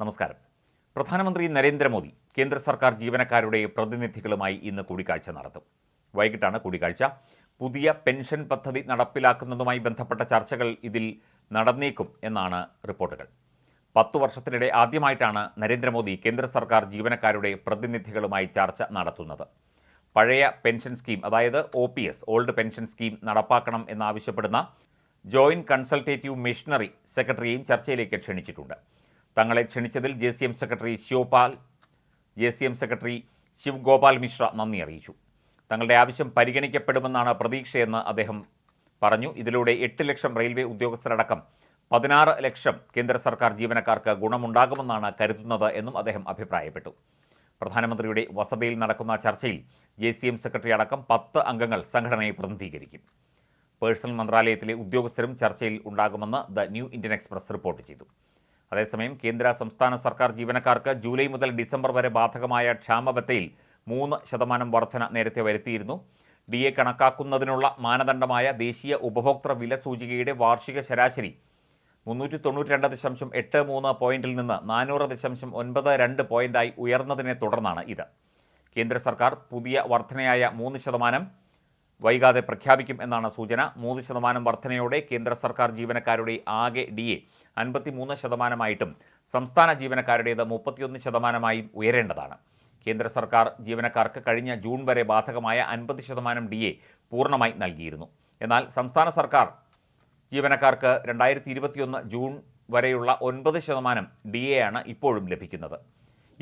നമസ്കാരം. പ്രധാനമന്ത്രി നരേന്ദ്രമോദി കേന്ദ്ര സർക്കാർ ജീവനക്കാരുടെ പ്രതിനിധികളുമായി ഇന്ന് കൂടിക്കാഴ്ച നടത്തും. വൈകിട്ടാണ് കൂടിക്കാഴ്ച. പുതിയ പെൻഷൻ പദ്ധതി നടപ്പിലാക്കുന്നതുമായി ബന്ധപ്പെട്ട ചർച്ചകൾ ഇതിൽ നടന്നേക്കും എന്നാണ് റിപ്പോർട്ടുകൾ. പത്തു വർഷത്തിനിടെ ആദ്യമായിട്ടാണ് നരേന്ദ്രമോദി കേന്ദ്ര സർക്കാർ ജീവനക്കാരുടെ പ്രതിനിധികളുമായി ചർച്ച നടത്തുന്നത്. പഴയ പെൻഷൻ സ്കീം അതായത് O P S old pension scheme നടപ്പാക്കണം എന്നാവശ്യപ്പെടുന്ന ജോയിന്റ് കൺസൾട്ടേറ്റീവ് മിഷണറി സെക്രട്ടറിയെയും ചർച്ചയിലേക്ക് ക്ഷണിച്ചിട്ടുണ്ട്. തങ്ങളെ ക്ഷണിച്ചതിൽ J C M secretary Shivpal J C M secretary Shiv Gopal Mishra നന്ദി അറിയിച്ചു. തങ്ങളുടെ ആവശ്യം പരിഗണിക്കപ്പെടുമെന്നാണ് പ്രതീക്ഷയെന്ന് അദ്ദേഹം പറഞ്ഞു. ഇതിലൂടെ എട്ട് ലക്ഷം റെയിൽവേ ഉദ്യോഗസ്ഥരടക്കം പതിനാറ് ലക്ഷം കേന്ദ്ര സർക്കാർ ജീവനക്കാർക്ക് ഗുണമുണ്ടാകുമെന്നാണ് കരുതുന്നത് എന്നും അദ്ദേഹം അഭിപ്രായപ്പെട്ടു. പ്രധാനമന്ത്രിയുടെ വസതിയിൽ നടക്കുന്ന ചർച്ചയിൽ ജെ സി എം സെക്രട്ടറി അടക്കം പത്ത് അംഗങ്ങൾ സംഘടനയെ പ്രതിനിധീകരിക്കും. പേഴ്സണൽ മന്ത്രാലയത്തിലെ ഉദ്യോഗസ്ഥരും ചർച്ചയിൽ ഉണ്ടാകുമെന്ന് the New Indian Express report ചെയ്തു. അതേസമയം കേന്ദ്ര സംസ്ഥാന സർക്കാർ ജീവനക്കാർക്ക് ജൂലൈ മുതൽ ഡിസംബർ വരെ ബാധകമായ ക്ഷാമബത്തയിൽ മൂന്ന് ശതമാനം വർധന നേരത്തെ വരുത്തിയിരുന്നു. ഡി എ കണക്കാക്കുന്നതിനുള്ള മാനദണ്ഡമായ ദേശീയ ഉപഭോക്തൃ വില സൂചികയുടെ വാർഷിക ശരാശരി മുന്നൂറ്റി തൊണ്ണൂറ്റി രണ്ട് ദശാംശം എട്ട് മൂന്ന് പോയിന്റിൽ നിന്ന് നാനൂറ് ദശാംശം ഒൻപത് രണ്ട് പോയിന്റായി ഉയർന്നതിനെ തുടർന്നാണ് ഇത്. കേന്ദ്ര സർക്കാർ പുതിയ വർധനയായ മൂന്ന് ശതമാനം വൈകാതെ പ്രഖ്യാപിക്കും എന്നാണ് സൂചന. മൂന്ന് ശതമാനം വർധനയോടെ കേന്ദ്ര സർക്കാർ ജീവനക്കാരുടെ ആകെ ഡി അൻപത്തിമൂന്ന് ശതമാനമായിട്ടും സംസ്ഥാന ജീവനക്കാരുടേത് മുപ്പത്തിയൊന്ന് ശതമാനമായും ഉയരേണ്ടതാണ്. കേന്ദ്ര സർക്കാർ ജീവനക്കാർക്ക് കഴിഞ്ഞ ജൂൺ വരെ ബാധകമായ അൻപത് ശതമാനം ഡി എ പൂർണമായി നൽകിയിരുന്നു. എന്നാൽ സംസ്ഥാന സർക്കാർ ജീവനക്കാർക്ക് രണ്ടായിരത്തി ഇരുപത്തിയൊന്ന് ജൂൺ വരെയുള്ള ഒൻപത് ശതമാനം ഡി എ ആണ് ഇപ്പോഴും ലഭിക്കുന്നത്.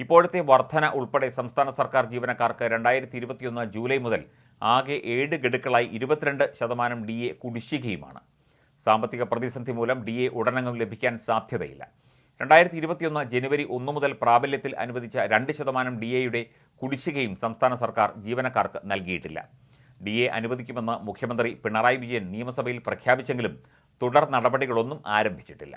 ഇപ്പോഴത്തെ വർധന ഉൾപ്പെടെ സംസ്ഥാന സർക്കാർ ജീവനക്കാർക്ക് രണ്ടായിരത്തി ഇരുപത്തിയൊന്ന് ജൂലൈ മുതൽ ആകെ ഏഴ് ഗഡുക്കളായി ഇരുപത്തിരണ്ട് ശതമാനം ഡി എ കുടിശ്ശികയുമാണ്. സാമ്പത്തിക പ്രതിസന്ധി മൂലം ഡി എ ഉടനങ്ങും ലഭിക്കാൻ സാധ്യതയില്ല. രണ്ടായിരത്തി ഇരുപത്തിയൊന്ന് ജനുവരി ഒന്ന് മുതൽ പ്രാബല്യത്തിൽ അനുവദിച്ച രണ്ട് ശതമാനം ഡി എയുടെ കുടിശ്ശികയും സംസ്ഥാന സർക്കാർ ജീവനക്കാർക്ക് നൽകിയിട്ടില്ല. ഡി എ അനുവദിക്കുമെന്ന് മുഖ്യമന്ത്രി പിണറായി വിജയൻ നിയമസഭയിൽ പ്രഖ്യാപിച്ചെങ്കിലും തുടർ നടപടികളൊന്നും ആരംഭിച്ചിട്ടില്ല.